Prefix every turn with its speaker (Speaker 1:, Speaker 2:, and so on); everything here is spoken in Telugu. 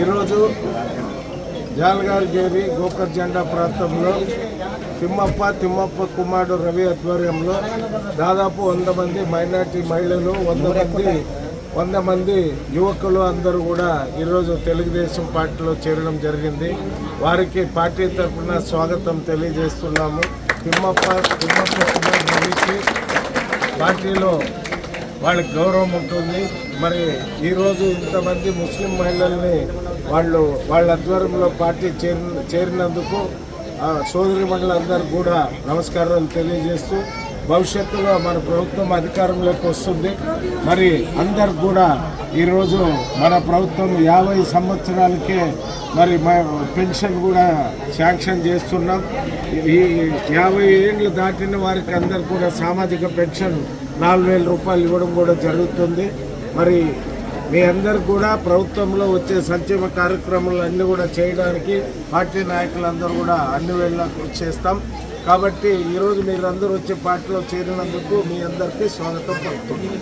Speaker 1: ఈరోజు జాలగారిగేరి గోకర్ జెండా ప్రాంతంలో తిమ్మప్ప తిమ్మప్ప కుమారుడు రవి ఆధ్వర్యంలో దాదాపు వంద మంది మైనార్టీ మహిళలు వంద మంది వంద మంది యువకులు అందరూ కూడా ఈరోజు తెలుగుదేశం పార్టీలో చేరడం జరిగింది. వారికి పార్టీ తరఫున స్వాగతం తెలియజేస్తున్నాము. తిమ్మప్ప తిమ్మప్ప కుమార్ రవికి పార్టీలో వాళ్ళకి గౌరవం ఉంటుంది. మరి ఈరోజు ఇంతమంది ముస్లిం మహిళల్ని వాళ్ళు వాళ్ళ ఆధ్వర్యంలో పార్టీ చేరిన చేరినందుకు ఆ సోదరి మండలందరూ కూడా నమస్కారాలు తెలియజేస్తూ భవిష్యత్తులో మన ప్రభుత్వం అధికారంలోకి వస్తుంది. మరి అందరు కూడా ఈరోజు మన ప్రభుత్వం యాభై సంవత్సరాలకే మరి పెన్షన్ కూడా శాంక్షన్ చేస్తున్నాం. ఈ యాభై ఏళ్ళు దాటిన వారికి అందరు కూడా సామాజిక పెన్షన్ నాలుగు వేల రూపాయలు ఇవ్వడం కూడా జరుగుతుంది. మరి మీ అందరు కూడా ప్రభుత్వంలో వచ్చే సంక్షేమ కార్యక్రమాలు అన్నీ కూడా చేయడానికి పార్టీ నాయకులందరూ కూడా అన్ని వేళ కృషి చేస్తాం. కాబట్టి ఈరోజు మీరందరూ వచ్చే పార్టీలో చేరినందుకు మీ అందరికీ స్వాగతం పలుకుతున్నాం.